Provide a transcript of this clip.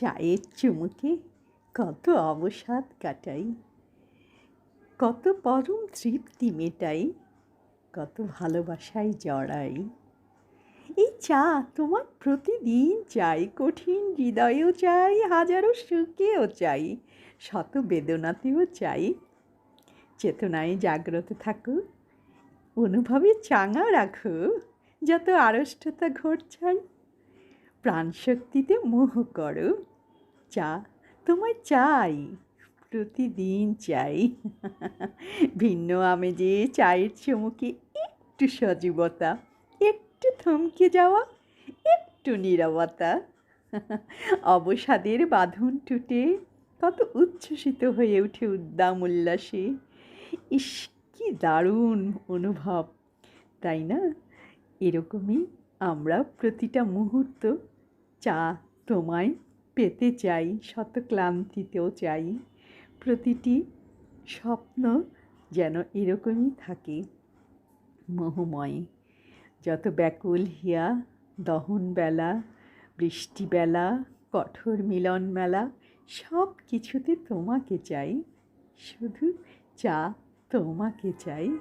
চায়ের চুমুকে কত অবসাদ কাটাই, কত পরম তৃপ্তি মেটাই, কত ভালোবাসায় জড়াই। এই চা তোমার প্রতিদিন চাই, কঠিন হৃদয়েও চাই, হাজারো সুখেও চাই, শত বেদনাতেও চাই। চেতনায় জাগ্রত থাকো, অনুভবে চাঙা রাখো, যত আড়ষ্টতা ঘটছাই প্রাণশক্তিতে মোহ করো। চা তোমায় চাই, প্রতিদিন চাই। ভিন্ন আমেজে চায়ের চমকে একটু সজীবতা, একটু থমকে যাওয়া, একটু নীরবতা। অবসাদের বাঁধন টুটে কত উচ্ছ্বসিত হয়ে ওঠে উদ্দাম উল্লাসে। ইস, কি দারুণ অনুভব, তাই না? এরকমই আমরা প্রতিটা মুহূর্ত চা তোমায় পেতে চাই শত ক্লান্তিতেও চাই। প্রতিটি স্বপ্ন যেন এরকমই থাকে, মোহময়। যত ব্যাকুল হিয়া দহন বেলা বৃষ্টিবেলা, কঠোর মিলন মেলা সব কিছুতে তোমাকে চাই। শুধু চা তোমাকে চাই।